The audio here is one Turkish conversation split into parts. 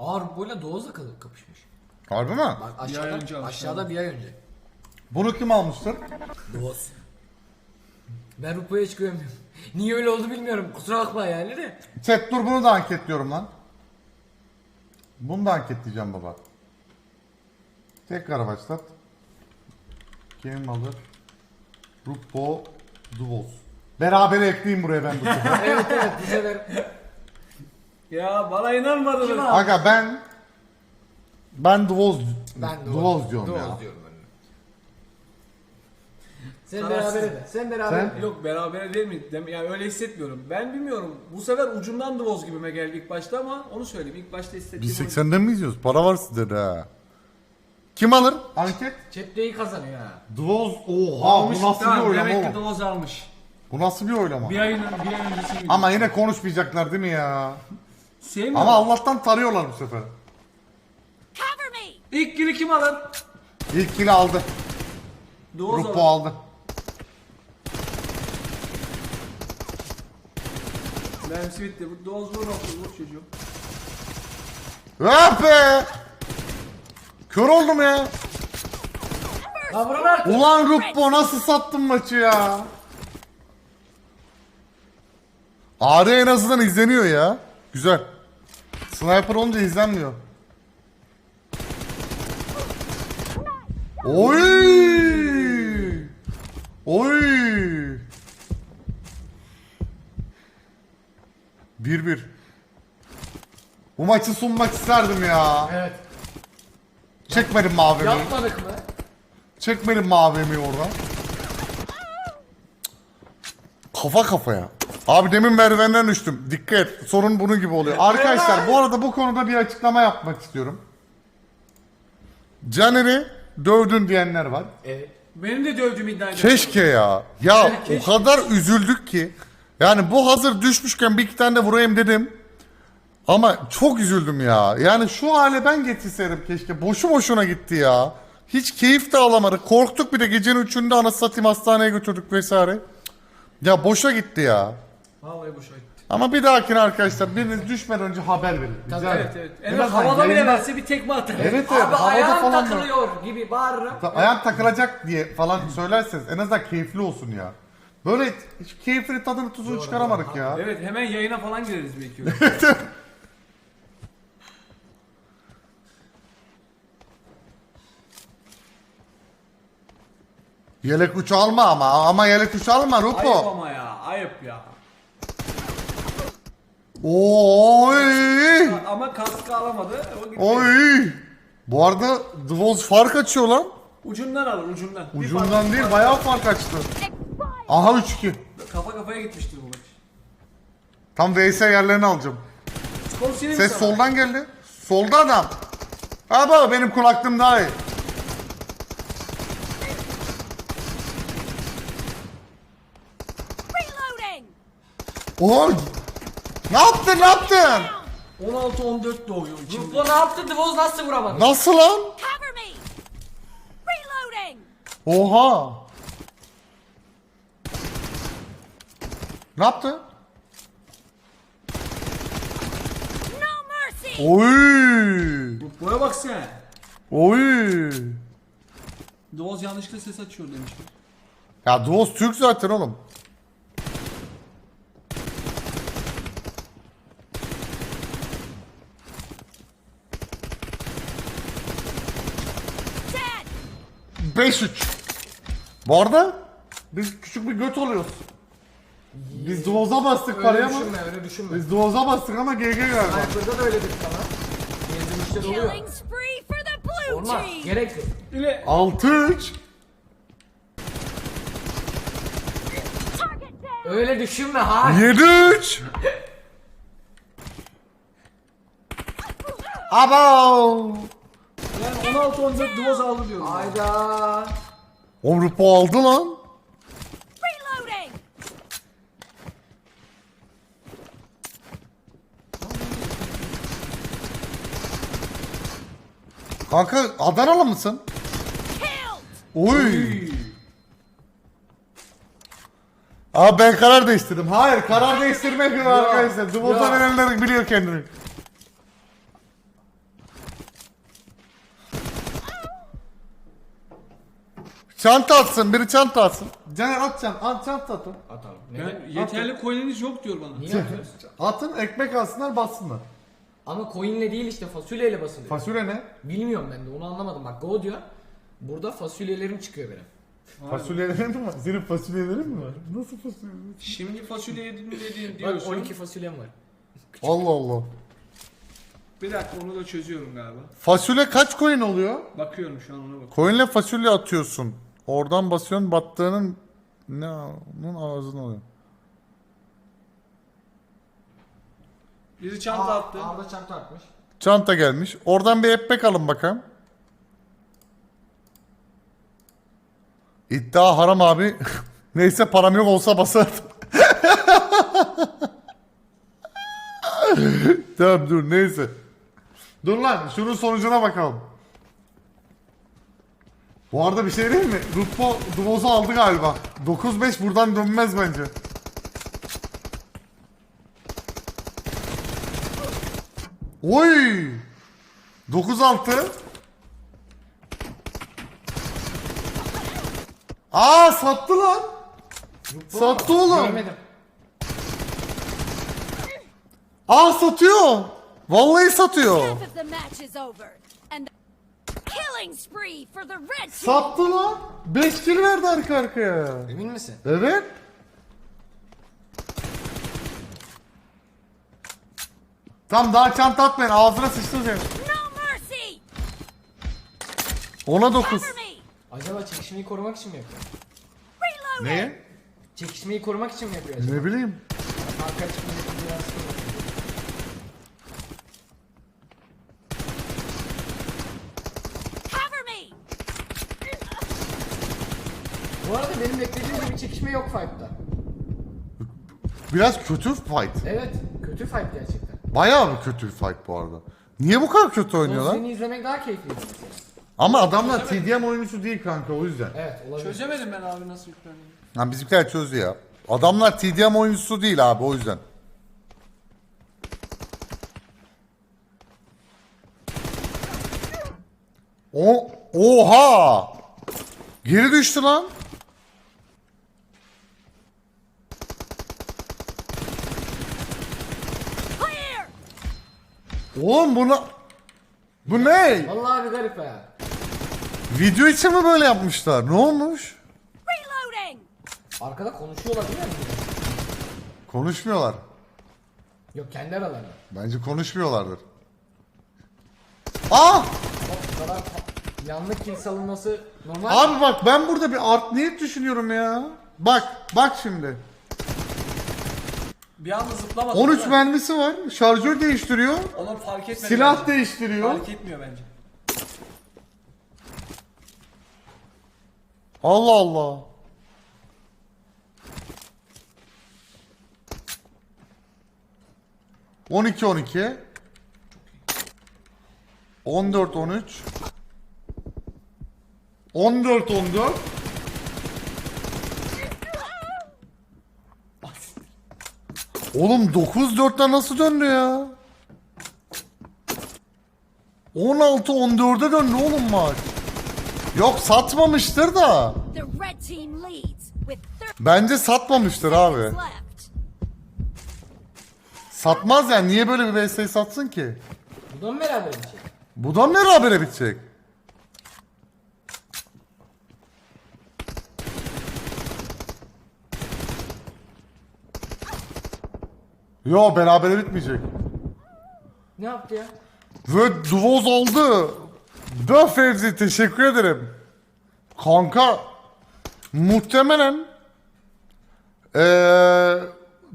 Ağır boyla Doğuz'la kal- kapışmış. Harbi mi? Bak ay aşağıda, önce, aşağıda. aşağıda bir ay önce. Bunu kim almıştır? Doğuz. Ben Rupo'ya hiç güvenmiyorum. Niye öyle oldu bilmiyorum. Kusura bakma yani de. Chat dur bunu da anketliyorum lan. Bunu da anketleyeceğim baba. Tekrar başlat. Kim alır? Rupo Duvos. Beraber ekleyeyim buraya ben bu sefer. evet evet bu sefer. Ya bana inanmadınız. Aga ben ben Duvos Ben Doğuz. Duvos diyorum ya. diyorum ben de. Sen Kararsız. beraber de. Sen beraber Sen? de. Yok beraber değil mi? Dem- Yani öyle hissetmiyorum. Ben bilmiyorum. Bu sefer ucundan Dvoz gibime geldi ilk başta ama onu söyleyeyim. İlk başta hissettiğim oydu. 180'den mi izliyoruz? Para var sizde de ha. Kim alır? Anket. Chat'te kazanıyor ha. Duvos. Oha Almış, bu nasıl tamam, bir oylama Demek ki oğlum? Dvoz almış. Bu nasıl bir oylama? Bir ayın, bir ay öncesi miydi? Ama yine konuşmayacaklar değil mi ya? Sevmiyorum. Ama Allah'tan tarıyorlar bu sefer. İlk kili kim alır? İlk kili aldı. Rupo alır. aldı. Mermisi bitti. Bu Dvoz vur olsun vur çocuğum. Ah be! Kör oldum ya. Vurun artık. Ulan Rupo nasıl sattın maçı ya? AR en azından izleniyor ya. Güzel. Sniper olunca izlenmiyor. Oy! Oy! Bir bir. Bu maçı sunmak isterdim ya. Evet. Çekmedim mavimi. Yapmadık mı? Çekmedim mavimi oradan. Kafa kafaya. Abi demin merdivenden düştüm. Dikkat. Sorun bunun gibi oluyor. Arkadaşlar bu arada bu konuda bir açıklama yapmak istiyorum. Caner'i dövdün diyenler var. Evet. Benim de dövdüğüm iddia ediyorum. Keşke ya. Ya Keşke. o kadar üzüldük ki. Yani bu hazır düşmüşken bir iki tane de vurayım dedim. Ama çok üzüldüm ya. Yani şu hale ben getirseydim keşke. Boşu boşuna gitti ya. Hiç keyif de alamadık. Korktuk bir de gecenin üçünde anasını satayım hastaneye götürdük vesaire. Ya boşa gitti ya. Vallahi boşa gitti. Ama bir dahakine arkadaşlar biriniz düşmeden önce haber verin. Rica Tabii, ederim. Evet evet. En az havada bile verse bir tekme atar. Evet evet. Abi havada ayağım falan da- takılıyor gibi bağırırım. Ta- Ayağım takılacak diye falan söylerseniz en azından keyifli olsun ya. Böyle hiç keyfini tadını tuzunu çıkaramadık ya. Evet hemen yayına falan gireriz belki. Yelek uç alma ama ama yelek uç alma ayıp Rupo. ama ya. Ayıp ya. Oy. Ama kaskı alamadı. O gitti. Oy. Bu arada The Wolves fark açıyor lan. Ucundan alır ucundan. Bir Ucundan fark- değil bayağı fark açtı. Aha 3-2. Kafa kafaya gitmiştir bu maç. Tam VS yerlerini alacağım. Skor sileyim Ses sana. soldan geldi. Solda adam. Ha baba benim kulaklığım daha iyi. Reloading! Oy. Ne yaptın ne yaptın? 16-14 doğuyor içimde. Rupo ne yaptı? Divoz nasıl vuramadı? Nasıl lan? Cover me! Reloading! Oha. Ne yaptı? No mercy! Oy. Boya bak sen. Oy. Doğuz yanlışlıkla ses açıyor demişler. Ya Duos Türk zaten oğlum. 5-3. Bu arada biz küçük bir göt oluyoruz. Biz Duos'a bastık Öyle paraya ama. düşünme öyle düşünme. Biz Duos'a bastık ama GG galiba. Sniper'da da öyle dedik sana. Gezdim işte doluyor. Killing spree for the blue Olmaz. team! Gerek yok. İle 6-3. Target down! Öyle düşünme ha. 7-3. Abo. Yani 16-14 Duvoz aldı diyorum. Hayda. Avrupa aldı lan. Reloading! Kanka Adanalı mısın? Oy. Abi ben karar değiştirdim. Hayır karar değiştirmek yok arkadaşlar. Ya. verenler biliyor kendini. Çanta atsın. Biri çanta atsın. Caner at çanta. At çanta atın. Atalım. Ben Neden? yeterli coin'iniz yok diyor bana. Niye atıyoruz? Atın ekmek alsınlar bassınlar. Ama coin'le değil işte fasulyeyle basılıyor. Fasulye ne? Bilmiyorum ben de onu anlamadım. Bak Go diyor. Burada fasulyelerim çıkıyor benim. Fasulyelerin mi var? Senin fasulyelerin mi var? Nasıl fasulye? Şimdi fasulye yedim dediğin Bak diyorsun. 12 fasulyem var. Allah Allah. Bir dakika onu da çözüyorum galiba. Fasulye kaç coin oluyor? Bakıyorum şu an ona bak. Coin'le fasulye atıyorsun. Oradan basıyorsun battığının ne onun ağzına oluyor. Biri çanta attı. Arda çanta atmış. Çanta gelmiş. Oradan bir ekmek alın bakalım. İddia haram abi. Neyse param yok olsa basardım. tamam dur neyse. Dur lan şunun sonucuna bakalım. Bu arada bir şey değil mi? Rutbo Duvoz'u aldı galiba. 9-5 buradan dönmez bence. Oy! 9-6. Aa sattı lan. Sattı oğlum. Görmedim. Aa satıyor. Vallahi satıyor. Sattı lan. 5 kill verdi arka arkaya. Emin misin? Evet. Tam daha çanta atmayın ağzına sıçtı seni. No mercy. Ona 9. Cover me. Acaba çekişmeyi korumak için mi yapıyor? Ne? Çekişmeyi korumak için mi yapıyor acaba? Ne bileyim. Arka çıkınca biraz me. Bu arada benim beklediğim gibi çekişme yok fight'ta. Biraz kötü fight. Evet, kötü fight gerçekten. Bayağı bir kötü fight bu arada. Niye bu kadar kötü oynuyorlar? Seni izlemek daha mesela. Ama adamlar TDM oyuncusu değil kanka o yüzden. Evet, olabilir. Çözemedim ben abi nasıl yüklendiğini. Lan bizimkiler çözdü ya. Adamlar TDM oyuncusu değil abi o yüzden. O oha! Geri düştü lan. Oğlum buna bu ne? Vallahi bir garip ya. Video için mi böyle yapmışlar? Ne olmuş? Reloading. Arkada konuşuyorlar değil mi? Konuşmuyorlar. Yok kendi aralarında. Bence konuşmuyorlardır. Ah! O kadar yanlış kill salınması normal. Abi bak ben burada bir art niyet düşünüyorum ya. Bak bak şimdi. Bir anda zıplamadı. 13 değil mi? mermisi var. Şarjör değiştiriyor. Onu fark etmedi Silah bence. değiştiriyor. Fark etmiyor bence. Allah Allah. On iki on iki. On dört on üç. On dört on dört. Oğlum 9-4'ten nasıl döndü ya? 16-14'e döndü oğlum maç. Yok satmamıştır da. The red team leads with 30 Bence satmamıştır abi. Satmaz yani niye böyle bir VS'yi satsın ki? Bu da mı beraber bir şey? Bu da ne habere bitecek? Yo berabere bitmeyecek. Ne yaptı ya? Ve Duvoz aldı. Da Fevzi teşekkür ederim. Kanka muhtemelen ee,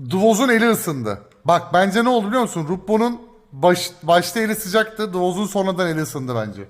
Duvoz'un eli ısındı. Bak bence ne oldu biliyor musun? Ruppo'nun baş, başta eli sıcaktı. Duvoz'un sonradan eli ısındı bence.